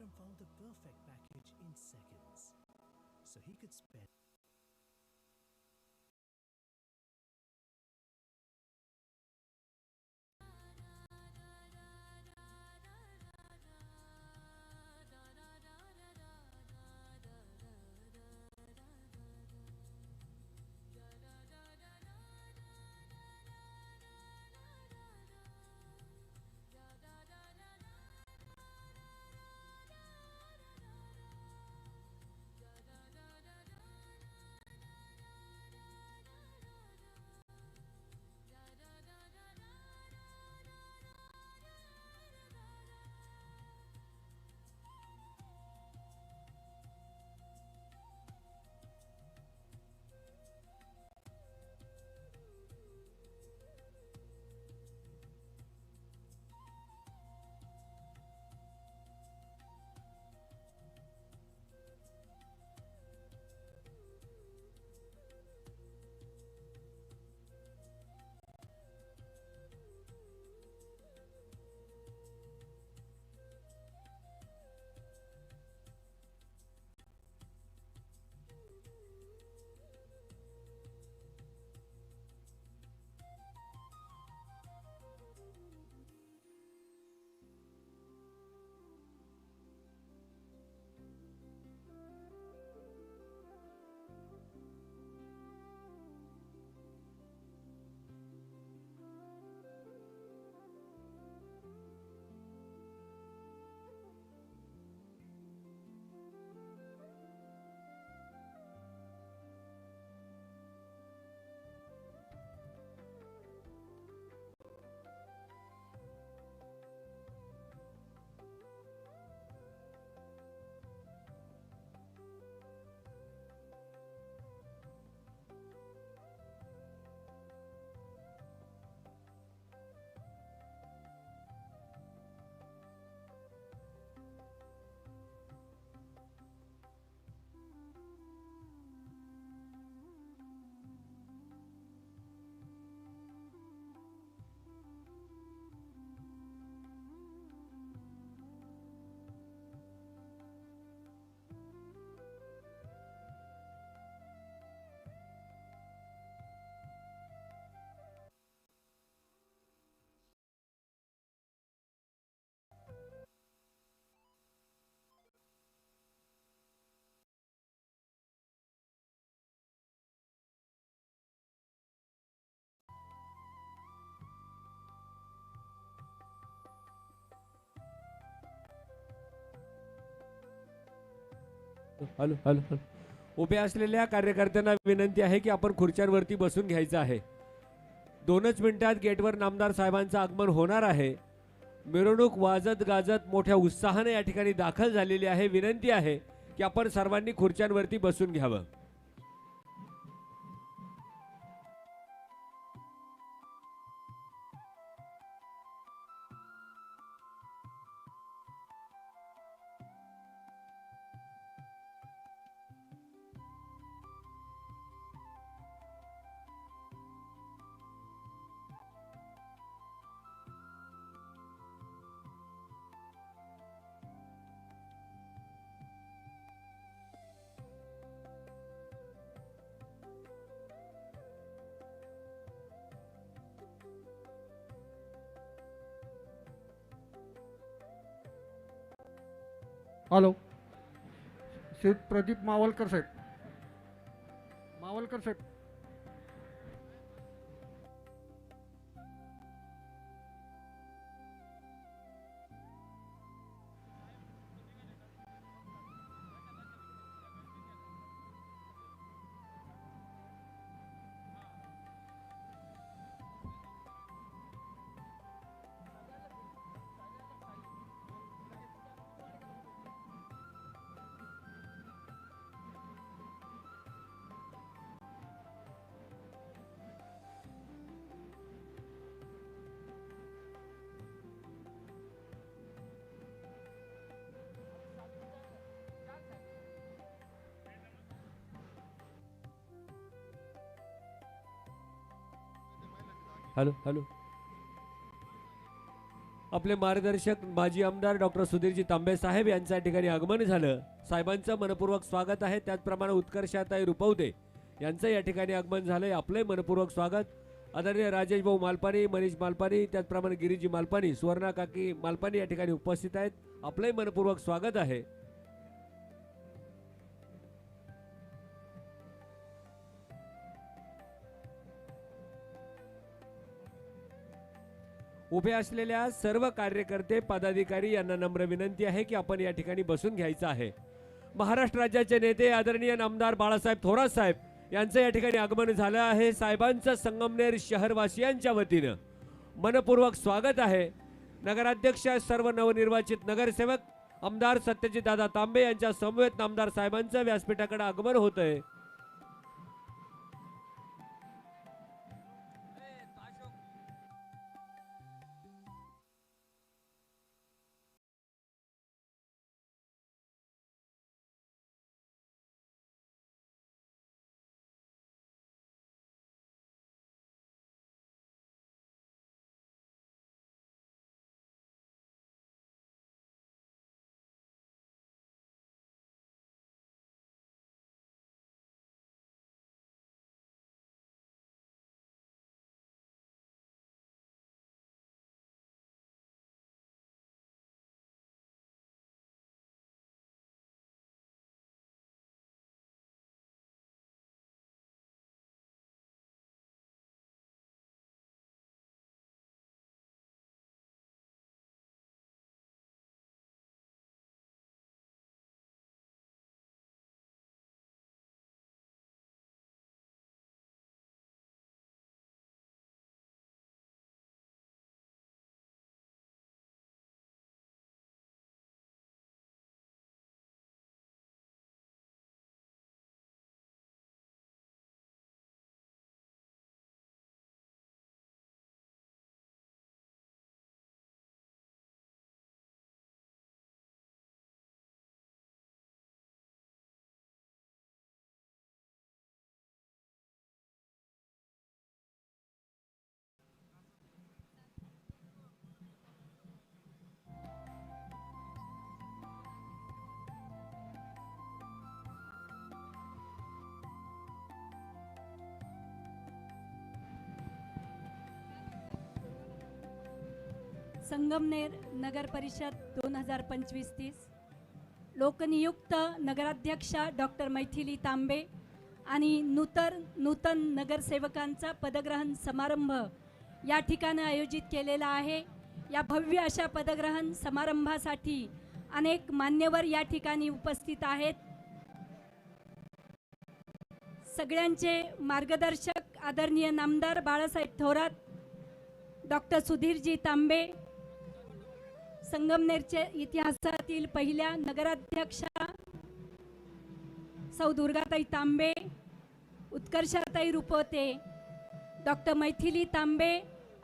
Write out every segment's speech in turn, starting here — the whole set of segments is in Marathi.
Sam found the perfect package in seconds. So he could spend hello hello hello. उभ्या असलेल्या कार्यकर्त्यांना विनंती आहे की आपण खुर्च्यांवरती बसून घ्यायचं आहे. दोनच मिनिटात गेटवर नामदार साहेबांचं आगमन होणार आहे. मिरवणूक वाजत गाजत मोठ्या उत्साहाने या ठिकाणी दाखल झालेली आहे. विनंती आहे की आपण सर्वांनी खुर्च्यांवरती बसून घ्यावं. हॅलो. श्री प्रदीप मावलकर साहेब. मावलकर साहेब. Hello hello. आपले मार्गदर्शक माजी आमदार डॉक्टर सुधीरजी तांबे साहेब यांच्या ठिकाणी आगमन झालं. साहेबांचं मनपूर्वक स्वागत आहे. त्याचप्रमाणे उत्कर्षाताई रुपवते यांचं या ठिकाणी आगमन झालंय. आपले मनपूर्वक स्वागत. आदरणीय राजेश भाऊ मालपानी मनीष मालपानी त्याचप्रमाणे गिरीजी मालपानी सुवर्णा काकी मालपानी या ठिकाणी उपस्थित आहेत. आपलंही मनपूर्वक स्वागत आहे. उभे असलेल्या सर्व कार्यकर्ते पदाधिकारी यांना नम्र विनंती आहे की आपण या ठिकाणी बसून घ्यायचं आहे. महाराष्ट्र राज्याचे नेते आदरणीय आमदार बाळासाहेब थोरात साहेब यांचं या ठिकाणी आगमन झालं आहे. साहेबांचं संगमनेर शहरवासियांच्या वतीनं मनपूर्वक स्वागत आहे. नगराध्यक्ष सर्व नवनिर्वाचित नगरसेवक आमदार सत्यजित दादा तांबे यांच्या समवेत आमदार साहेबांचं व्यासपीठाकडे आगमन होत आहे संगमनेर नगर परिषद दोन हजार पंचवीस तीस. लोकनियुक्त नगराध्यक्षा डॉक्टर मैथिली तांबे आणि नूतन नूतन नगरसेवकांचा पदग्रहण समारंभ या ठिकाणी आयोजित केलेला आहे. या भव्य अशा पदग्रहण समारंभासाठी अनेक मान्यवर या ठिकाणी उपस्थित आहेत. सगळ्यांचे मार्गदर्शक आदरणीय नामदार बाळासाहेब थोरात डॉक्टर सुधीरजी तांबे संगमनेरच्या इतिहासातील पहिल्या नगराध्यक्षा सौ दुर्गाताई तांबे उत्कर्षाताई रुपवते डॉक्टर मैथिली तांबे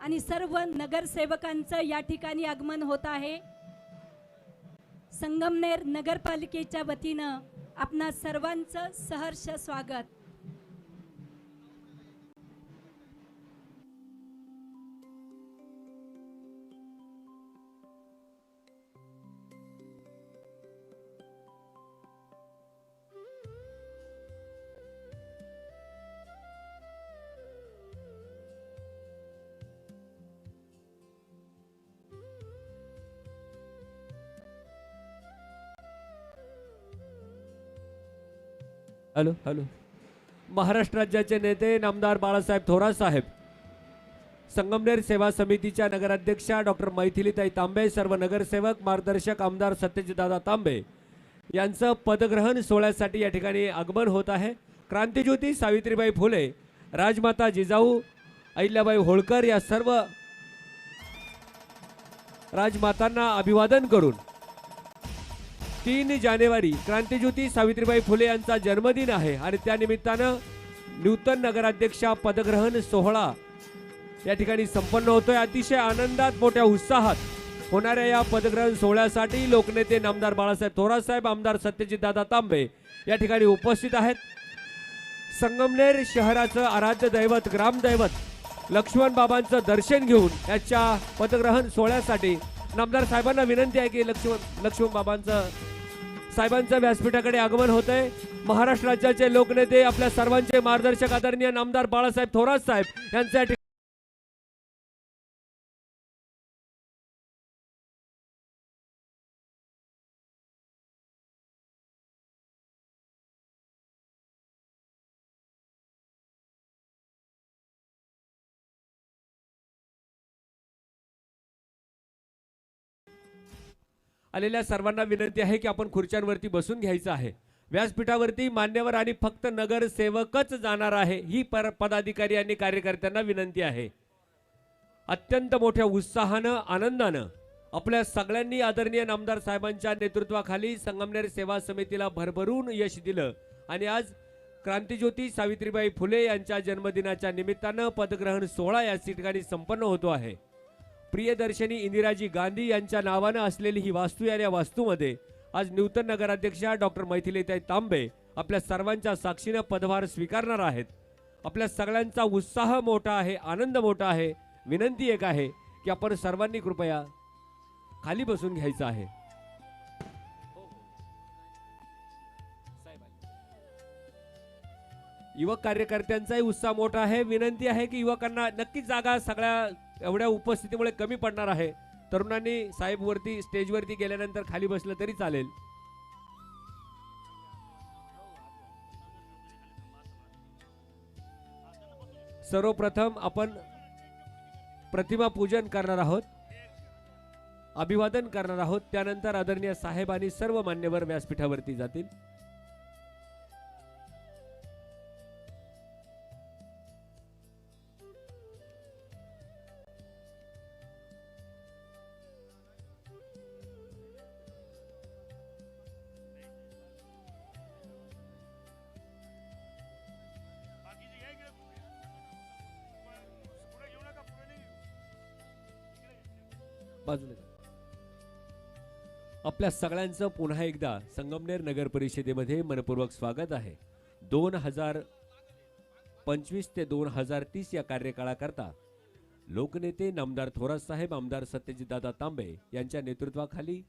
आणि सर्व नगरसेवकांचं या ठिकाणी आगमन होत आहे. संगमनेर नगरपालिकेच्या वतीनं आपणा सर्वांचं सहर्ष स्वागत. Hello hello. महाराष्ट्र राज्याचे नेते नामदार बाळासाहेब थोरात साहेब संगमनेर सेवा समितीच्या नगराध्यक्षा डॉक्टर मैथिलीताई तांबे सर्व नगरसेवक मार्गदर्शक आमदार सत्यजितदादा तांबे यांचं पदग्रहण सोहळ्यासाठी या ठिकाणी आगमन होत आहे. क्रांतिज्योती सावित्रीबाई फुले राजमाता जिजाऊ अहिल्याबाई होळकर या सर्व राजमातांना अभिवादन करून तीन जानेवारी क्रांतीज्योती सावित्रीबाई फुले यांचा जन्मदिन आहे आणि त्यानिमित्तानं नूतन नगराध्यक्षा पदग्रहण सोहळा या ठिकाणी संपन्न होतोय. अतिशय आनंदात मोठ्या उत्साहात होणाऱ्या या पदग्रहण सोहळ्यासाठी लोकनेते नामदार बाळासाहेब थोरात साहेब आमदार सत्यजितदादा तांबे या ठिकाणी उपस्थित आहेत. संगमनेर शहराचं आराध्य दैवत ग्रामदैवत लक्ष्मण बाबांचं दर्शन घेऊन याच्या पदग्रहण सोहळ्यासाठी नामदार साहेबांना विनंती आहे की लक्ष्मण लक्ष्मण बाबांचं साहेबांचं व्यासपीठाकडे आगमन होत आहे महाराष्ट्र राज्याचे लोकनेते आपल्या सर्वांचे मार्गदर्शक आदरणीय नामदार बाळासाहेब थोरात साहेब यांच्या आलेल्या सर्वांना विनंती आहे की आपण खुर्च्यांवरती बसून घ्यायचं आहे. व्यासपीठावरती मान्यवर आणि फक्त नगरसेवकच जाणार आहे ही पर पदाधिकारी आणि कार्यकर्त्यांना विनंती आहे. अत्यंत मोठ्या उत्साहानं आनंदानं आपल्या सगळ्यांनी आदरणीय नामदार साहेबांच्या नेतृत्वाखाली संगमनेर सेवा समितीला भरभरून यश दिलं आणि आज क्रांतीज्योती सावित्रीबाई फुले यांच्या जन्मदिनाच्या निमित्तानं पदग्रहण सोहळा या ठिकाणी संपन्न होतो आहे. प्रियदर्शनी इंदिराजी गांधी यांच्या नावानं असलेली ही वास्तू या या वास्तूमध्ये आज नूतन नगराध्यक्षा डॉक्टर मैथिलीताई तांबे आपल्या सर्वांच्या साक्षीनं पदभार स्वीकारणार आहेत. आपल्या सगळ्यांचा उत्साह मोठा आहे आनंद मोठा आहे. विनंती एक आहे की आपण सर्वांनी कृपया खाली बसून घ्यायचं आहे. युवक कार्यकर्त्यांचाही उत्साह मोठा आहे. विनंती आहे की युवकांना नक्कीच जागा सगळ्या एवढ्या उपस्थितीमुळे कमी पडणार आहे. तरुणांनी साहेब वरती स्टेजवरती गेल्यानंतर खाली बसलं तरी चालेल. सर्वप्रथम आपण प्रतिमा पूजन करणार आहोत. अभिवादन करणार आहोत. त्यानंतर आदरणीय साहेब आणि सर्व मान्यवर व्यासपीठावरती जातील. बाजूला आपल्या सगळ्यांचं पुन्हा एकदा संगमनेर नगर परिषदेमध्ये मनपूर्वक स्वागत आहे. दोन हजार पंचवीस ते दोन हजार तीस या कार्यकाळाकरता लोकनेते नामदार थोरात साहेब आमदार सत्यजितदादा तांबे यांच्या नेतृत्वाखाली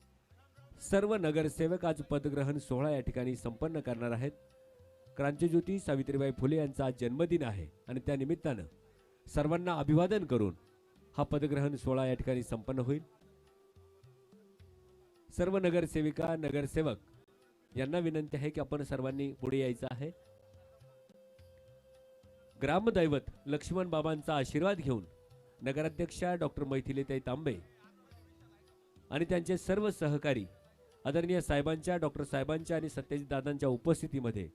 सर्व नगरसेवक आज पदग्रहण सोहळा या ठिकाणी संपन्न करणार आहेत. क्रांतीज्योती सावित्रीबाई फुले यांचा आज जन्मदिन आहे आणि त्या निमित्तानं सर्वांना अभिवादन करून हा पदग्रहण सोहळा या ठिकाणी संपन्न होईल. सर्व नगरसेविका नगरसेवक यांना विनंती आहे की आपण सर्वांनी पुढे यायचं आहे. ग्रामदैवत लक्ष्मण बाबांचा आशीर्वाद घेऊन नगराध्यक्षा डॉक्टर मैथिलीताई तांबे आणि त्यांचे सर्व सहकारी आदरणीय साहेबांच्या डॉक्टर साहेबांच्या आणि सत्यजित दादांच्या उपस्थितीमध्ये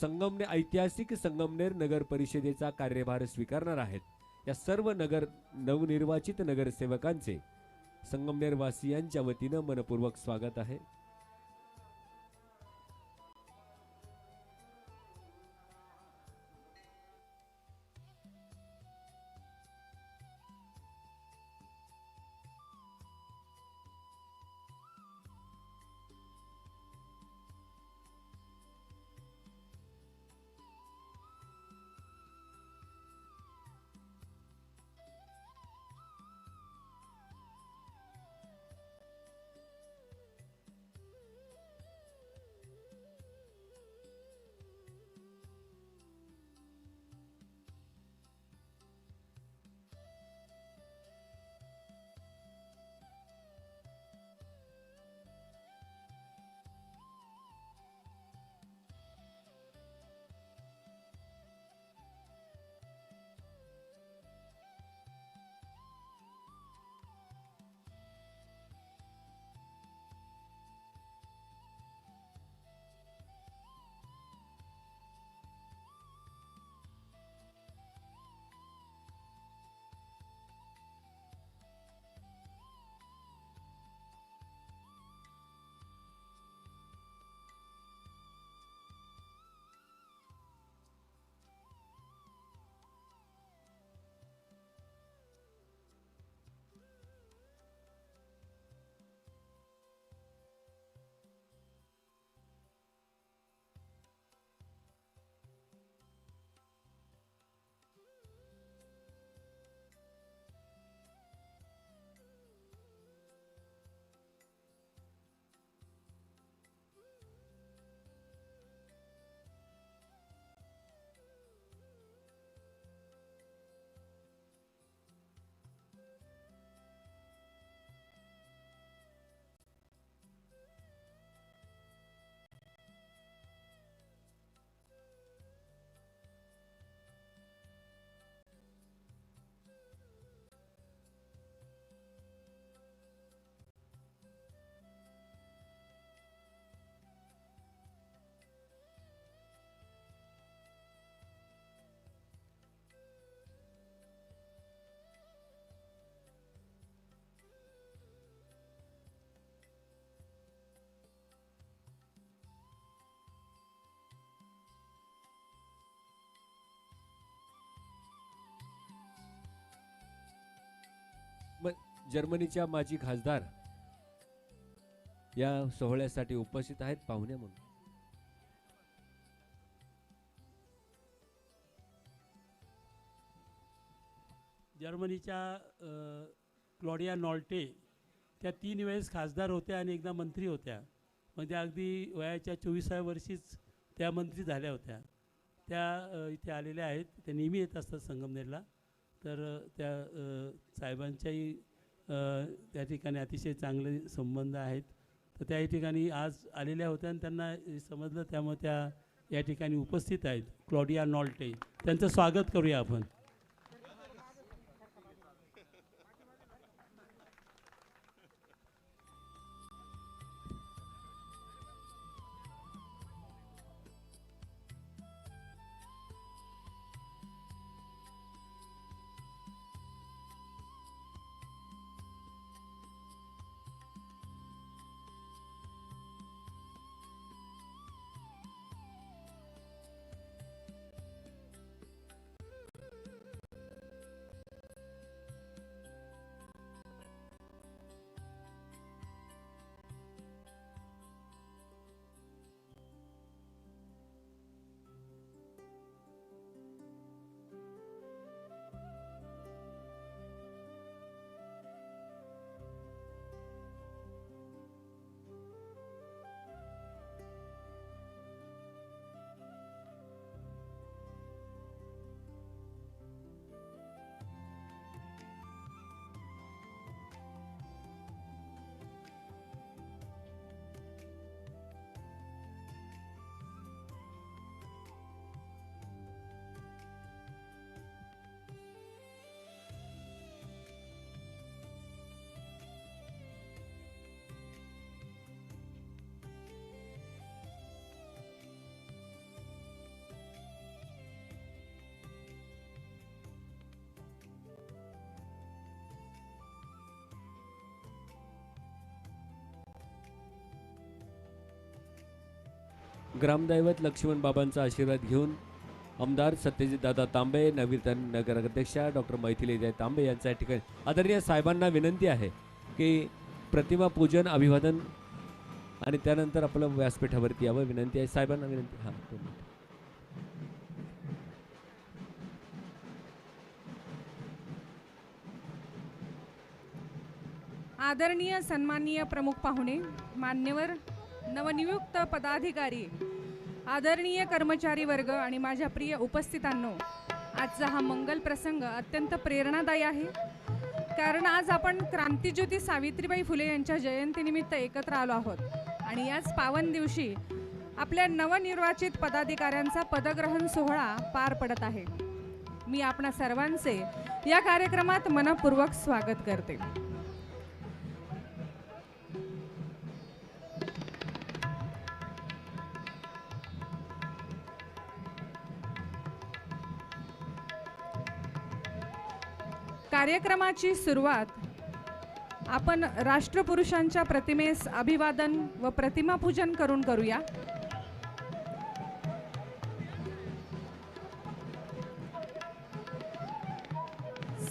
संगमने ऐतिहासिक संगमनेर नगर परिषदेचा कार्यभार स्वीकारणार आहेत. या सर्व नगर नवनिर्वाचित नगरसेवकांचे संगमनेरवासियांच्या वतीनं मनपूर्वक स्वागत आहे. जर्मनीच्या माजी खासदार या सोहळ्यासाठी उपस्थित आहेत पाहुणे म्हणून. जर्मनीच्या क्लॉडिया नॉल्टे त्या तीन वेळेस खासदार होत्या आणि एकदा मंत्री होत्या. म्हणजे अगदी वयाच्या चोवीसाव्या वर्षीच त्या मंत्री झाल्या होत्या. त्या इथे आलेल्या आहेत. त्या नेहमी येत असतात संगमनेरला. तर त्या साहेबांच्याही त्या ठिकाणी अतिशय चांगले संबंध आहेत. तर त्या ठिकाणी आज आलेल्या होत्या आणि त्यांना समजलं त्यामुळे त्या या ठिकाणी उपस्थित आहेत. Claudia Nolte. त्यांचं स्वागत करूया आपण. ग्रामदैवत लक्ष्मण बाबांचा आशीर्वाद घेऊन आमदार सत्यजित दादा तांबे नवीन नगराध्यक्षा डॉक्टर मैथिलीजय तांबे यांच्या ठिकाणी आदरणीय साहेबांना विनंती आहे की प्रतिमा पूजन अभिवादन आणि त्यानंतर आपलं व्यासपीठावरती यावं विनंती आहे. साहेबांना विनंती हां आदरणीय सन्माननीय प्रमुख पाहुणे मान्यवर नवनियुक्त पदाधिकारी आदरणीय कर्मचारी वर्ग आणि माझ्या प्रिय उपस्थितांनो आजचा हा मंगल प्रसंग अत्यंत प्रेरणादायी आहे. कारण आज आपण क्रांतीज्योती सावित्रीबाई फुले यांच्या जयंतीनिमित्त एकत्र आलो आहोत. आणि याच पावन दिवशी आपल्या नवनिर्वाचित पदाधिकाऱ्यांचा पदग्रहण सोहळा पार पडत आहे. मी आपणा सर्वांचे या कार्यक्रमात मनपूर्वक स्वागत करते. कार्यक्रमाची सुरुवात आपण राष्ट्रपुरुषांच्या प्रतिमेस अभिवादन व प्रतिमापूजन करून करूया.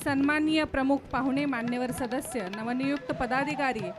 सन्माननीय प्रमुख पाहुणे मान्यवर सदस्य नवनियुक्त पदाधिकारी